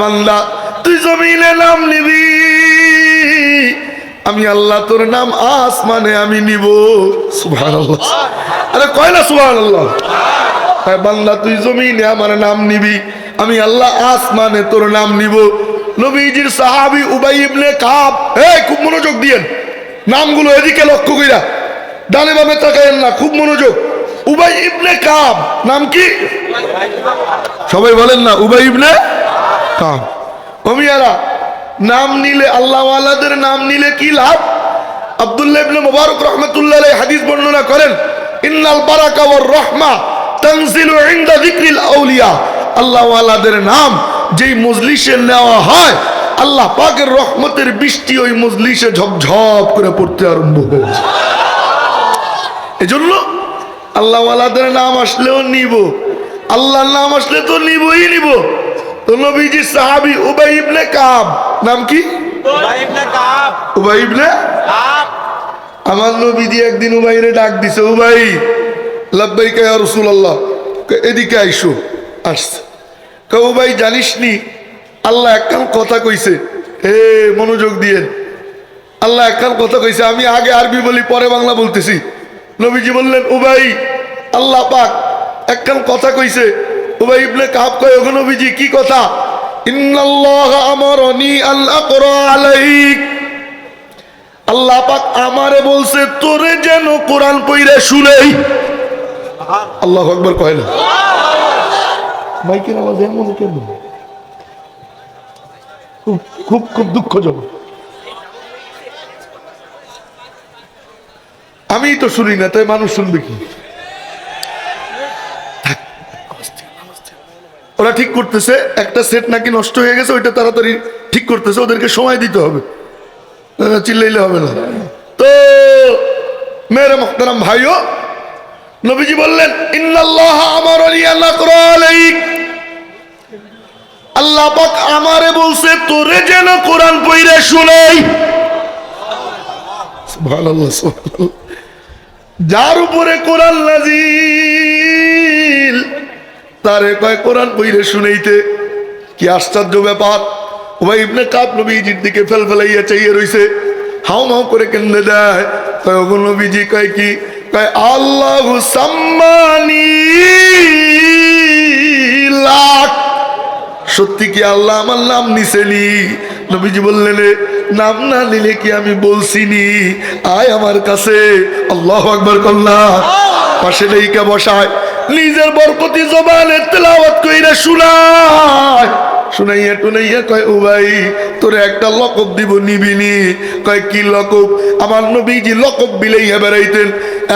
বান্দা, তুই জমিনে নাম নিবি। আমি আল্লাহ, তোর নাম আসমানে আমি নিব। সুবহানাল্লাহ। আরে কয় না হ্যাঁ বান্দা, তুই জমিনে আমার নাম নিবি। আমি আল্লাহ আসমানে তোর নাম নিব। নবীজির সাহাবি উবাই ইবনে কাব খুব মনোযোগ দিয়েন। নামগুলো এদিকে লক্ষ্য কইরা। ডানে বামে তাকায়েন না, খুব মনোযোগ। উবাই ইবনে কাব, নাম কি? সবাই বলেন না, উবাই ইবনে কাব অমিয়ারা নাম নিলে, আল্লাহওয়ালাদের নাম নিলে কি লাভ? আব্দুল্লাহ ইবনে মুবারক রহমাতুল্লাহ হাদিস বর্ণনা করেন, ইন্নাল বারাকা ওয়ার রাহমা তানজিলু ইনদা যিকরিল আউলিয়া। আল্লাহওয়ালাদের নাম যেই মজলিসে নেওয়া হয়, আল্লাহ পাকের রহমতের বৃষ্টি ওই মজলিসে ঝপঝপ করে পড়তে আরম্ভ হয়েছে এজন্য আল্লাহওয়ালাদের নাম আসলেও নিব, আল্লাহর নাম আসলে তো নিবই নিব। তো নবীজি সাহাবি উবাই ইবনে কাব নাম কি? উবাই ইবনে আমার নবীজি একদিন উবাইরে ডাক দিছে উবাই লাব্বাই কে রসুল আল্লাহ এদিকে আইসো। আসছে। কে উবাই জানিস নি আল্লাহ একখান কথা কইছে হে মনোযোগ দিয়েন। আল্লাহ একখান কথা কইছে আমি আগে আরবি বলি পরে বাংলা বলতেছি। নবীজি বললেন উবাই আল্লাহ পাক একখান কথা কইছে উবাই ইবনে কাব কয় কি কথা? ইন্নাল্লাহ আমারনি আলাইক। আল্লাহ পাক আমারে বলছে, তোরে যেন কোরআন শুনেই। আল্লাহ কয় না। মাইকের আওয়াজ এমন কেন খুব খুব খুব দুঃখজনক। আমি তো শুনি না, তাই মানুষ শুনবে কি? ওরা ঠিক করতেছে, একটা সেট নাকি নষ্ট হয়ে গেছে, ওইটা তাড়াতাড়ি ঠিক করতেছে, ওদেরকে সময় দিতে হবে। চিল্লাইলে হবে না। তো মেরে মোহতারাম ভাইও, নবীজি বললেন, ইন্নাল্লাহ আমার আল্লাহ পাক আমারে বলছে, তোরে যেন কোরআন পইরে শুনেই। যার উপরে কোরআন নাজিল তারে কয় কোরআন পইরে শুনেইতে? কি আশ্চর্য ব্যাপার। ওই ইবনে কাপ নবীজির দিকে ফেল ফেলাইয়া চাইয়ে রইছে। হাউ মাউ করে কেন্দ্রে দেয়। কয় নবীজি, কয় কি? কয়, আল্লাহ সাম্মানি লাখ সত্যি কি আল্লাহ আমার নাম নিছেনি? নবীজি বললেন নাম না নিলে কি আমি বলছিনি? আয় আমার কাছে। আল্লাহ আকবর কল্লা পাশে লেইকা বসায়। নিজের বরকতি জবানে তেলাওয়াত কইরা শুনায়। শুনাইয়া টুনাইয়া কয়, ও ভাই, তোরে একটা লকব দিব নিবিনি। কয়, কি লকব? আমার নবীজি লকব বিলাইয়া বেড়াইতেন।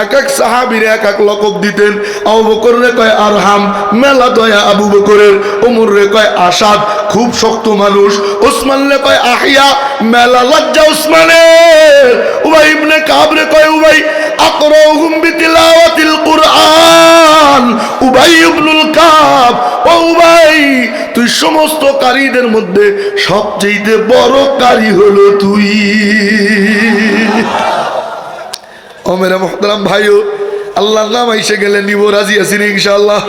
এক এক সাহাবিরে এক এক লকব দিতেন। আবু বকর রে কয়, আরহাম, মেলা দয়া আবু বকরের। ওমর রে কয়, আসাদ, খুব শক্ত মানুষ। ওসমান রে কয়, আহিয়া, মেলা লজ্জা ওসমানের। উবাই ইবনে কাব রে কয় উবাই আকরাহুম বিতিলাওয়াতিল কুরআন উবাই ইবনুল কাব ও উবাই তুই সমস্ত কারীদের মধ্যে সবচেয়ে বড় কারি হলো তুই। ও মেরা মোহতারাম ভাইও আল্লাহর নাম এসে গেলে নিব রাজি আছি রে ইনশাআল্লাহ?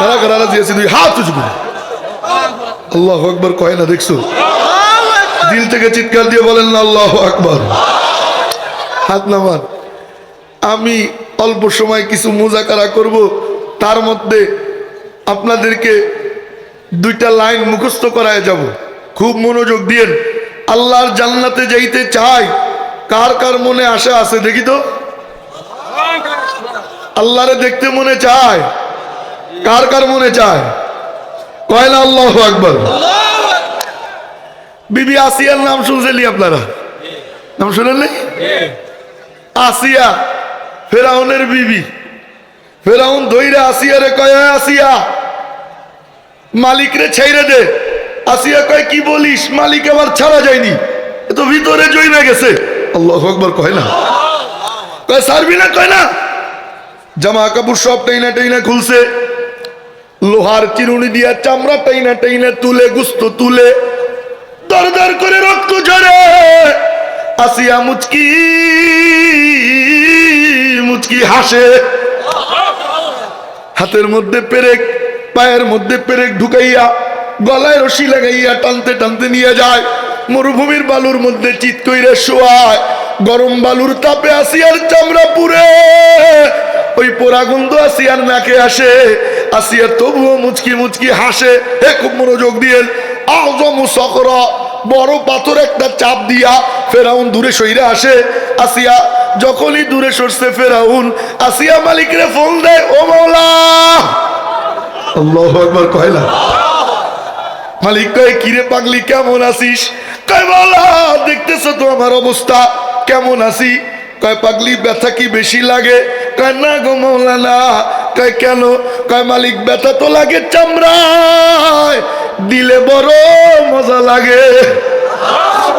কারা কারা রাজি আছি তুই হাত করে। আল্লাহ আকবর কয় না দেখছ? দিল থেকে চিৎকার দিয়ে বলেন না আল্লাহ আকবর। হাত নামান। আমি অল্প সময় কিছু মোজাকারা করব, তার মধ্যে আপনাদেরকে দুইটা লাইন মুখস্থ করায় যাব। খুব মনোযোগ দিয়েন। আল্লাহর জান্নাতে যাইতে চাই, কার কার মনে আশা আছে দেখি তো? আল্লাহরে দেখতে মনে চায়, কার কার মনে চায়? কয়লা আল্লাহ আকবর? বিবি আসিয়ার নাম শুনছেন আপনারা? নাম শুনেন আসিয়া। ফেরাউনের বিবি। ফেরাউন ধৈরা আসিয়া রে কয় আসিয়া। মালিক রে ছেড়ে দে। আসিয়া কয়, কি বলিস? মালিক আবার ছাড়া যায়নি। এ তো ভিতরে জই গেছে। আল্লাহ আকবর কয় না? কয় সারবি না? কয় না? জামা কাপড় সব টাইনা টাইনা খুলছে। লোহার চিরুনি দিয়া চামড়া টাইনা টাইনা তুলে, গুস্ত তুলে দর করে রক্ত ঝরে। আসিয়া মুচকি মুচকি হাসে। হাতের মধ্যে পেরেক, পায়ের মধ্যে পেরেক ঢুকাইয়া, গলায় রশি লাগাইয়া টানতে টানতে নিয়ে যায়। মরুভূমির বালুর মধ্যে চিত কইরে শোয়ায়। গরম বালুর তাপে আসিয়ার চামড়া পুরে ওই পোড়া গন্ধ আসিয়ার নাকে আসে। আসিয়ার তবুও মুচকি মুচকি হাসে। হে খুব মনোযোগ দিয়ে আজম সকর বড় পাথর একটা চাপ দিয়া ফেরাউন দূরে সইরে আসে। আসিয়া যখনই দূরে সরছে ফেরাউন, আসিয়া মালিকরে ফোন দেয়, ও মৌলা আল্লাহ একবার কয়লা মালিক কয়, কিরে পাগলি, কেমন আসিস কয় মৌলা দেখতেছ তো আমার অবস্থা, কেমন আসি কয়, পাগলি, ব্যথা কি বেশি লাগে? কয়, না গো মৌলানা কয়, কেন? কয়, মালিক, ব্যথা তো লাগে চামড়ায়, দিলে বড় মজা লাগে।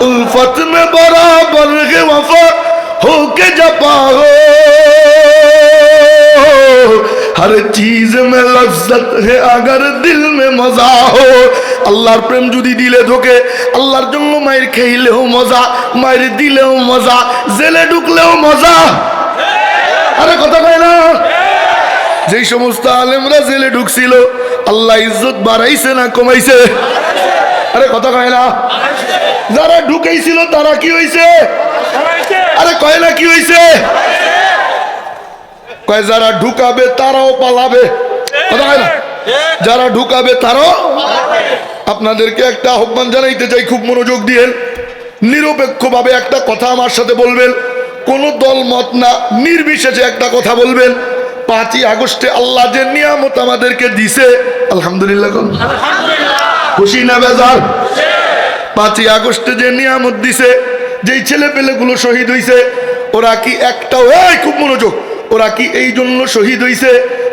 উলফত মে বরাবর গে ওয়াফা होके जपा हो हर चीज में लज्जत है अगर दिल में मजा हो আল্লাহর প্রেম যদি দিলে ঢোকে আল্লাহর জন্য মায়ের খেইলেও মজা মায়ের দিলেও মজা জেলে ঢুকলেও মজা আরে কথা কয় না যেই সমস্ত আলেমরা জেলে ঢুকছিল আল্লাহ ইজ্জত বাড়াইছে না কমাইছে আরে কথা কয় না যারা ঢুকেছিল তারা কি হয়েছে আরে কয় না কি হয়েছে কয় যারা ঢুকাবে তারাও পালাবে। কথা কয় না? যারা ঢুকাবে তারাও আপনাদেরকে একটা আহ্বান জানাইতে চাই খুব মনোযোগ দিয়ে। নিরপেক্ষভাবে একটা কথা আমার সাথে বলবেন। কোন দল মত না নির্বিশেষে একটা কথা বলবেন। পাঁচই আগস্টে আল্লাহ যে নিয়ামত আমাদেরকে দিছে আলহামদুলিল্লাহ। খুশি না বেজার? পাঁচই আগস্টে যে নিয়ামত দিছে যেই ছেলে পেলেগুলো শহীদ হইছে, ওরা কি একটা ওই খুব মনোযোগ, ওরা কি এই জন্য শহীদ হইছে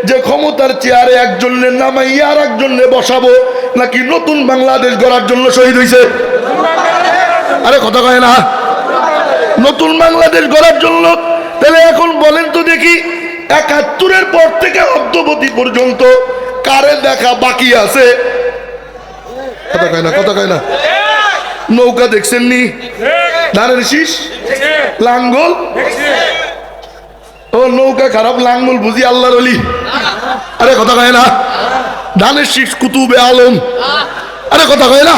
যে ক্ষমতার চেয়ারে একজনের নামাইয়া আর একজনে বসাবো, নাকি নতুন বাংলাদেশ গড়ার জন্য শহীদ হইছে? আরে কথা কয় না। নতুন বাংলাদেশ গড়ার জন্য, তাহলে এখন বলেন তো দেখি, একাত্তরের পর থেকে অদ্যবধি পর্যন্ত কারে দেখা বাকি আছে? কথা কয় না, কথা কয় না। নৌকা দেখছেন নি ধানের শীষ লাঙ্গল? ও, নৌকা খারাপ, লাঙ্গল বুঝি আল্লাহর অলি। আরে, কথা কয় না। ধানের শীষ কুতুবে আলম। আরে, কথা কয় না।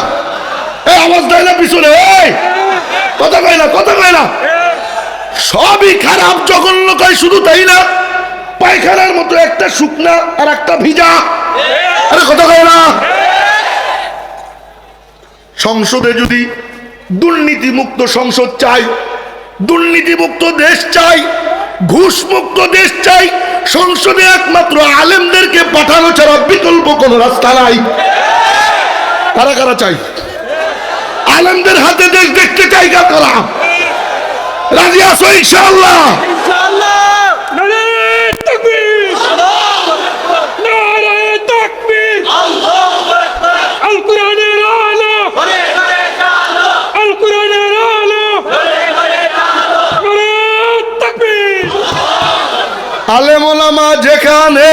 এই আওয়াজ দেয় না পিছনে কথা কয় না, কথা কয় না। সবই খারাপ, জঘন্য কয় শুধু তাই না। পায়খানার মতো একটা শুকনা আর একটা ভিজা। আরে, কথা কয় না। সংসদে যদি দুর্নীতিমুক্ত সংসদ চাই দুর্নীতিমুক্ত দেশ চাই ঘুষ মুক্ত দেশ চাই সংসদে একমাত্র আলেমদেরকে পাঠানো ছাড়া বিকল্প কোন রাস্তা নাই। কারা কারা চাই? আলেমদের হাতে দেশ দেখতে চাই কারা রাজি আসো ইনশাআল্লাহ? আলেম যেখানে।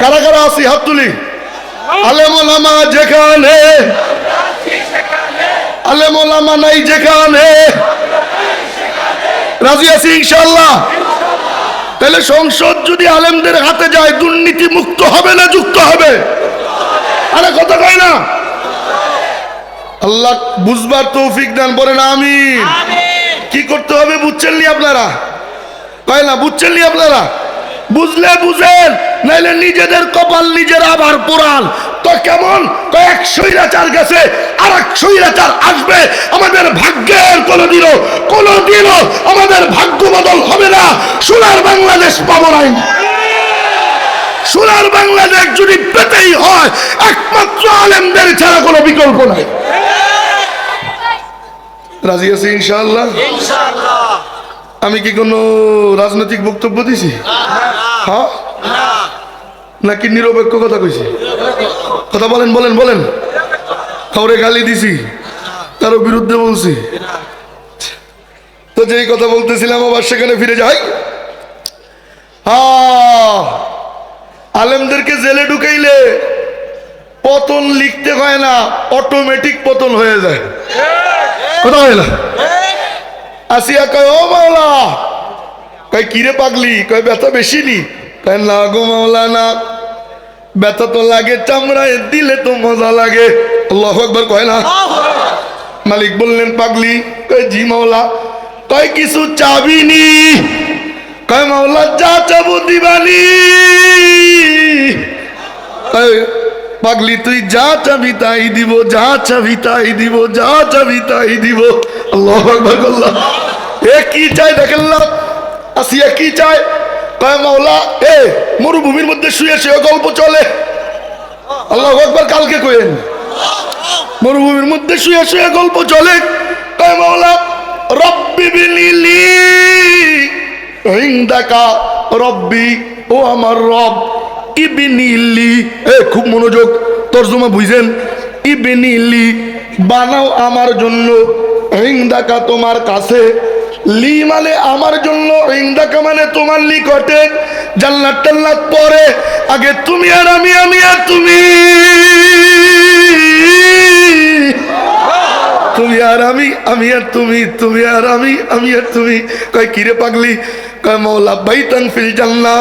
কারা কারা আছি? হাত তুলি। আলেম যেখানে। আলেম নাই যেখানে। রাজি আছি ইনশাল্লাহ তাহলে সংসদ যদি আলেমদের হাতে যায় দুর্নীতি মুক্ত হবে না যুক্ত হবে? আরে কথা কয় না। আল্লাহ বুঝবার তৌফিক দান বলেন আমি কি করতে হবে বুঝছেন নি আপনারা? কয় না, বুঝছেন আপনারা? বুঝলে বুঝেন, নাইলে নিজেদের কপাল নিজের আবার পুরাণ তো কেমন? গেছে আসবে, আমাদের ভাগ্যের আমাদের ভাগ্য বদল হবে না। সোনার বাংলাদেশ পাবো সোনার বাংলাদেশ যদি পেতেই হয়, একমাত্র আলেমদের ছাড়া কোনো বিকল্প নাই। রাজি আছি ইনশাআল্লাহ। আমি কি কোনো রাজনৈতিক বক্তব্য দিছি? হ্যাঁ? নাকি নিরপেক্ষ কথা কইছি? কথা বলেন বলেন বলেন। কাউরে গালি দিছি। কারও বিরুদ্ধে বলছি। তো যেই কথা বলতেছিলাম আবার সেখানে ফিরে যাই। হ্যাঁ আলেমদেরকে জেলে ঢুকাইলে পতন লিখতে হয় না অটোমেটিক পতন হয়ে যায়। কথা হয়। না আসিয়া কয়, ও মাওলা। কয়, কিরে পাগলি? কয়, ব্যথা বেশি নি? কয়, না গো মাওলা না ব্যথা তো লাগে, চামড়ায় দিলে তো মজা লাগে। আল্লাহ একবার কয় না। মালিক বললেন, পাগলি। কয়, জি মাওলা কয় কিছু চাবি নি। কয়, মাওলা, যা চাবো দিবানি। পাগলি, তুই যা চাবি তাই দিব, যা চাবি তাই দিব, যা চাবি তাই দিব। এ কি আসিয়া কি চায় এ, মরুভূমির মধ্যে শুয়ে শুয়ে গল্প চলে। আল্লাহ একবার কালকে কইেন মরুভূমির মধ্যে শুয়ে শুয়ে গল্প চলে। কয়, মাওলা, রব্বি রব্বি ও আমার রব ইবিনিলি এ, খুব মনোযোগ, তর্জমা বুঝছেন ইবিনিলি বানাও আমার জন্য হিংদাকা তোমার কাছে লি মানে আমার জন্য হিংদাকা মানে তোমার নিকটে, জান্নাত টান্নাত পরে, আগে তুমি আর আমি আমি আর তুমি। তুমি আর আমি আমি আর তুমি তুমি আর আমি আমি আর তুমি। কয়, কিরে পাগলি? কয়, মৌলা বাইতান ফিল জান্না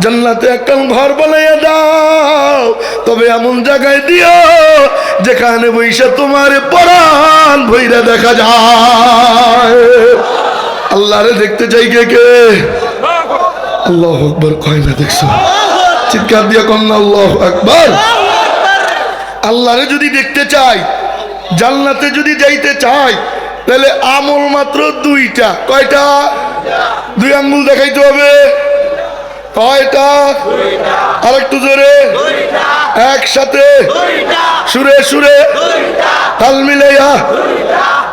জান্নাতে একটা ঘর বানাইয়া দাও। তবে এমন জায়গায় দিও যেখানে বৈশা তোমার পরাণ ভৈরা দেখা যায়। আল্লাহরে দেখতে চাই কে কে? আল্লাহ আকবর, কয় না দেখছ? চিৎকার দিয়া কন্যা আল্লাহ আকবর। আল্লাহরে যদি দেখতে চাই, জান্নাতে যদি যাইতে চাই, তাহলে আমল মাত্র দুইটা। কয়টা? দুই আঙ্গুল দেখাইতে হবে। কয়টা? আর একটু জোরে। একসাথে। সুরে সুরে। তাল মিলাইয়া।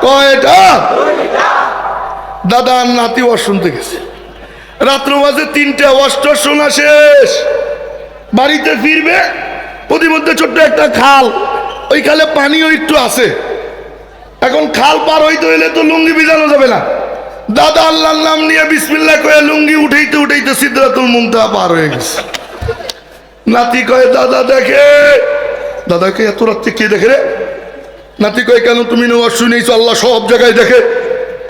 কয়টা? দাদা আর নাতি ওয়াজ শুনতে গেছে। রাত্র মাঝে তিনটা অষ্ট শোনা শেষ। বাড়িতে ফিরবে প্রতিমধ্যে ছোট্ট একটা খাল। ওই খালে পানিও একটু আছে। এখন খাল পার হইতে হইলে তো লুঙ্গি ভিজানো যাবে না। দাদা আল্লাহর নাম নিয়ে বিসমিল্লা কয়ে লুঙ্গি উঠাইতে উঠাইতে সিদ্ধরাতুল মুমতা পার হয়ে গেছে। নাতি কয়ে, দাদা, দেখে। দাদাকে এত রাত্রে কে দেখে রে? নাতি কয়ে, কেন তুমি নেওয়ার শুনেছো আল্লাহ সব জায়গায় দেখে।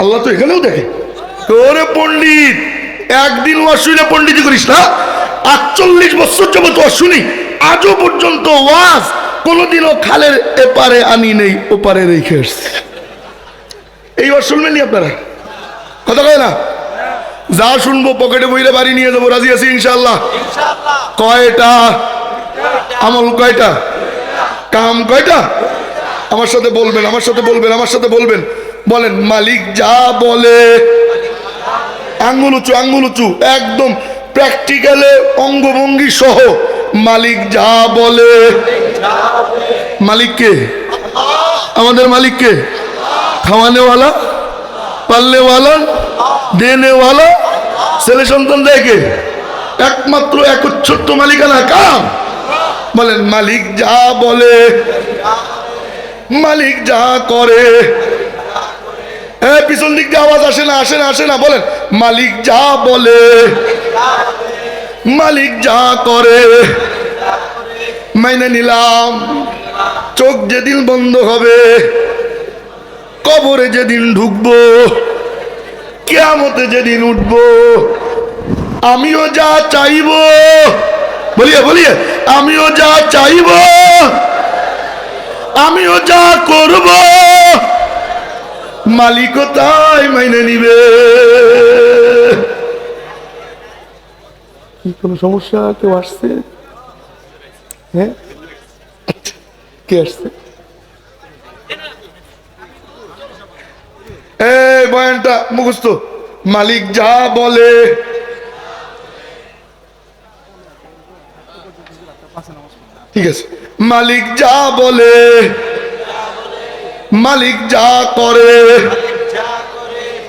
আল্লাহ তো এখানেও দেখে। ওরে পণ্ডিত, একদিন ওয়াজ শুনে পণ্ডিতি করিস না। আটচল্লিশ বছর যাবত ওয়াজ শুনি, আজও পর্যন্ত ওয়াজ কোনোদিনও খালের এপারে আনি নেই, ওপারে রেখে এসছি। এই ওয়াজ শুনবেন নি আপনারা? কথা কয় না? যা শুনব পকেটে বইলে বাড়ি নিয়ে যাব রাজি আছি ইনশাল্লাহ কয়টা? আমল কয়টা? কাম কয়টা? আমার সাথে বলবেন আমার সাথে বলবেন আমার সাথে বলবেন। বলেন মালিক যা বলে আঙ্গুল উঁচু আঙ্গুল উঁচু একদম প্র্যাকটিক্যালে অঙ্গভঙ্গি সহ মালিক যা বলে। মালিককে? আমাদের মালিককে? খাওয়ানেওয়ালা? পাল্লেওয়ালা দেনেওয়ালা ছেলে সন্তান দেখে। একমাত্র এক ছোট্ট মালিকানা কাম বলেন, মালিক যা বলে, মালিক যা করে। হ্যাঁ পিছন দিক দিয়ে আওয়াজ আসে না আসে না আসে না, বলেন, মালিক যা বলে, মালিক যা করে। মাইনে নিলাম, চোখ যেদিন বন্ধ হবে, কবরে যেদিন ঢুকবো কেয়ামতে যেদিন উঠবো, আমিও যা চাইব। বলিয়ে বলিয়ে, আমিও যা চাইব, আমিও যা করব মালিকও তাই মাইনে নিবে। কি কোনো সমস্যা? কেউ আসছে? হ্যাঁ? কে আসছে? এই বয়ানটা মুখস্থ। মালিক যা বলে। ঠিক আছে। মালিক যা বলে। মালিক যা করে।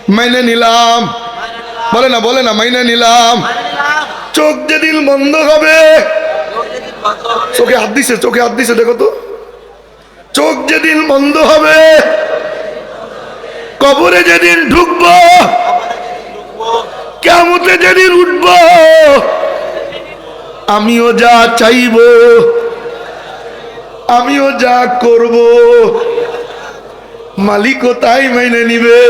মাইনে নিলাম। বলে না বলে না, মাইনে নিলাম। চোখ যেদিন বন্ধ হবে। চোখে হাত দিছে, চোখে হাত দিছে, দেখো তো। চোখ যেদিন বন্ধ হবে। কবরে যেদিন ঢুকবো কেমতে যেদিন উঠব, আমিও যা চাইব, আমিও যা করব, মালিকও তাই মেনে নিবে।